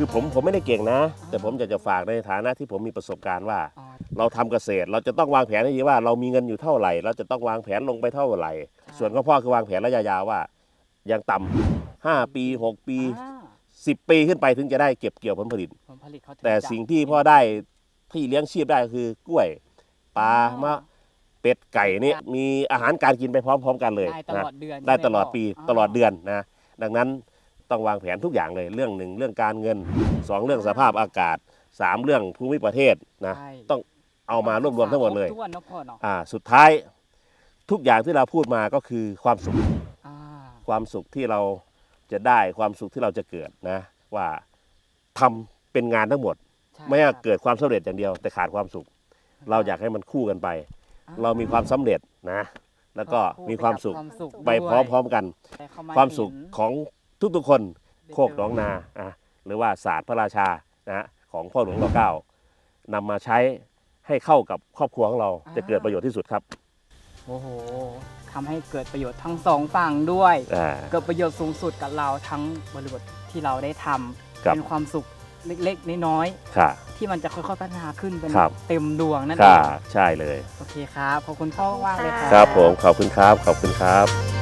คือผมผมไม่ได้เก่งนะ แต่ผมอยากจะฝากในฐานะที่ผมมีประสบการณ์ว่า อ๋อเราทำเกษตร เราจะต้องวางแผนให้ดีว่า เรามีเงินอยู่เท่าไหร่ เราจะต้องวางแผนลงไปเท่าไหร่ ส่วนของพ่อคือวางแผนระยะยาวว่าอย่างต่ำห้าปีหกปีอ่าสิบปีขึ้นไปถึงจะได้เก็บเกี่ยวผลผลิต ผลผลิตเขาถึแต่จะสิ่งที่พ่อได้ที่เลี้ยงชีพได้ก็คือกล้วยปลาอ๋อมะเป็ดไก่นี่มีอาหารการกินไปพร้อม ๆ กันเลยได้ตนะ ลอดเดือนได้ใช่หมตลอดปีพ่ตลอดเดือนนะ ดังนั้น ต้องวางแผนทุกอย่างเลยเรื่องหนึ่งเรื่องการเงินสองเรื่องสภาพอากาศสามเรื่องภูมิประเทศนะใช่ ต้องเอามารวบรวมทั้งหมดเลยครบถ้วนเนอะพ่อเนาะอ่าสุดท้ายทุกอย่างที่เราพูดมาก็คือความสุข อ่าความสุขที่เราจะได้ความสุขที่เราจะเกิดนะ ว่าทำเป็นงานทั้งหมด ใช่ไม่ว่าครับเกิดความสำเร็จอย่างเดียว แต่ขาดความสุข เราอยากให้มันคู่กันไป อ่เรามีความสำเร็จนะ แล้วก็ควบมีความสุขกับสุขไปด้วยพร้อมๆกันแต่เขความสุขเห็น ของ ทุกๆคนโคกหนองนาอะหรือว่าศาสตร์พระราชานะฮะของพ่อหลวงรอเก้านำมาใช้ให้เข้ากับครอบครัวของเราจะเกิดประโยชน์ที่สุดครับโอ้โหทำให้เกิดประโยชน์ทั้งสองฝั่งด้วย อ่า เกิดประโยชน์สูงสุดกับเราทั้งบริบทที่เราได้ทำครับ เป็นความสุขเล็กๆ น้อยค่ะ ๆที่มันจะค่อยๆพัฒนาขึ้นเป็นครับ เต็มดวงนั่นเอค่ะงใช่เลย โอเคครับขอบคุณพ่อมากๆเลยครับครับผมขอบคุณครับขอบคุณครับ